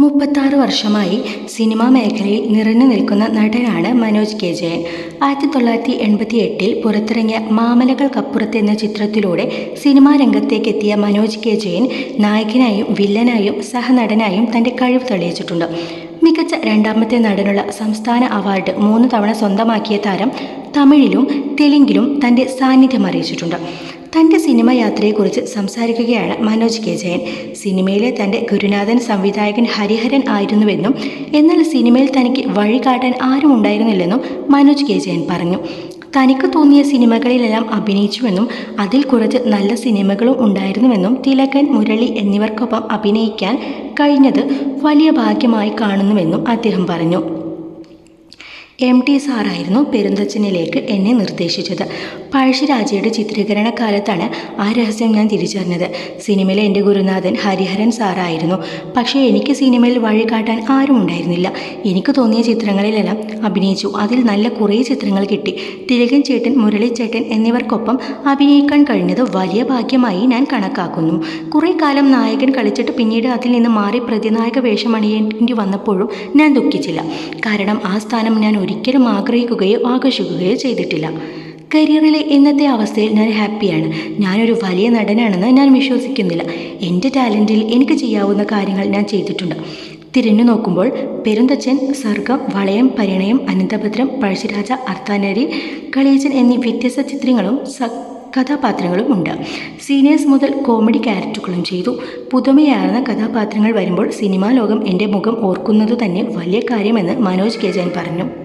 മുപ്പത്താറ് വർഷമായി സിനിമാ മേഖലയിൽ നിറഞ്ഞു നിൽക്കുന്ന നടനാണ് മനോജ് കെ ജയൻ. ആയിരത്തി തൊള്ളായിരത്തി എൺപത്തി എട്ടിൽ പുറത്തിറങ്ങിയ മാമലകൾക്കപ്പുറത്ത് എന്ന ചിത്രത്തിലൂടെ സിനിമാ രംഗത്തേക്കെത്തിയ മനോജ് കെ ജയൻ നായകനായും വില്ലനായും സഹനടനായും തന്റെ കഴിവ് തെളിയിച്ചിട്ടുണ്ട്. മികച്ച രണ്ടാമത്തെ നടനുള്ള സംസ്ഥാന അവാർഡ് മൂന്ന് തവണ സ്വന്തമാക്കിയ താരം തമിഴിലും തെലുങ്കിലും തന്റെ സാന്നിധ്യം അറിയിച്ചിട്ടുണ്ട്. തന്റെ സിനിമ യാത്രയെക്കുറിച്ച് സംസാരിക്കുകയാണ് മനോജ് കെ ജയൻ. സിനിമയിലെ തന്റെ ഗുരുനാഥൻ സംവിധായകൻ ഹരിഹരൻ ആയിരുന്നുവെന്നും എന്നാൽ സിനിമയിൽ തനിക്ക് വഴി കാട്ടാൻ ആരും ഉണ്ടായിരുന്നില്ലെന്നും മനോജ് കെ ജയൻ പറഞ്ഞു. തനിക്ക് തോന്നിയ സിനിമകളിലെല്ലാം അഭിനയിച്ചുവെന്നും അതിൽ കുറച്ച് നല്ല സിനിമകളും ഉണ്ടായിരുന്നുവെന്നും തിലകൻ മുരളി എന്നിവർക്കൊപ്പം അഭിനയിക്കാൻ കഴിഞ്ഞത് വലിയ ഭാഗ്യമായി കാണുന്നുവെന്നും അദ്ദേഹം പറഞ്ഞു. എം ടി സാറായിരുന്നു പെരുന്തച്ഛനിലേക്ക് എന്നെ നിർദ്ദേശിച്ചത്. പഴശ്ശിരാജയുടെ ചിത്രീകരണ കാലത്താണ് ആ രഹസ്യം ഞാൻ തിരിച്ചറിഞ്ഞത്. സിനിമയിലെ എന്റെ ഗുരുനാഥൻ ഹരിഹരൻ സാറായിരുന്നു പക്ഷേ എനിക്ക് സിനിമയിൽ വഴി കാട്ടാൻ ആരും ഉണ്ടായിരുന്നില്ല. എനിക്ക് തോന്നിയ ചിത്രങ്ങളിലെല്ലാം അഭിനയിച്ചു. അതിൽ നല്ല കുറേ ചിത്രങ്ങൾ കിട്ടി. തിലകൻ ചേട്ടൻ മുരളിച്ചേട്ടൻ എന്നിവർക്കൊപ്പം അഭിനയിക്കാൻ കഴിഞ്ഞത് വലിയ ഭാഗ്യമായി ഞാൻ കണക്കാക്കുന്നു. കുറേ കാലം നായകൻ കളിച്ചിട്ട് പിന്നീട് അതിൽ നിന്ന് മാറി പ്രതിനായക വേഷം അണിയേണ്ടി വന്നപ്പോഴും ഞാൻ ദുഃഖിച്ചില്ല. കാരണം ആ സ്ഥാനം ഞാൻ ഒരിക്കലും ആഗ്രഹിക്കുകയോ ആകർഷിക്കുകയോ ചെയ്തിട്ടില്ല. കരിയറിലെ ഇന്നത്തെ അവസ്ഥയിൽ ഞാൻ ഹാപ്പിയാണ്. ഞാനൊരു വലിയ നടനാണെന്ന് ഞാൻ വിശ്വസിക്കുന്നില്ല. എന്റെ ടാലന്റിൽ എനിക്ക് ചെയ്യാവുന്ന കാര്യങ്ങൾ ഞാൻ ചെയ്തിട്ടുണ്ട്. തിരിഞ്ഞു നോക്കുമ്പോൾ പെരുന്തച്ചൻ സർഗം വളയം പരിണയം അനന്തഭദ്രം പഴശ്ശിരാജ അർത്താനരി കളിയച്ചൻ എന്നീ വ്യത്യസ്ത ചിത്രങ്ങളും കഥാപാത്രങ്ങളും ഉണ്ട്. സീനിയേഴ്സ് മുതൽ കോമഡി ക്യാരക്ടറുകളും ചെയ്തു. പുതുമയാർന്ന കഥാപാത്രങ്ങൾ വരുമ്പോൾ സിനിമാ ലോകം എന്റെ മുഖം ഓർക്കുന്നത് തന്നെ വലിയ കാര്യമെന്ന് മനോജ് കെജാൻ പറഞ്ഞു.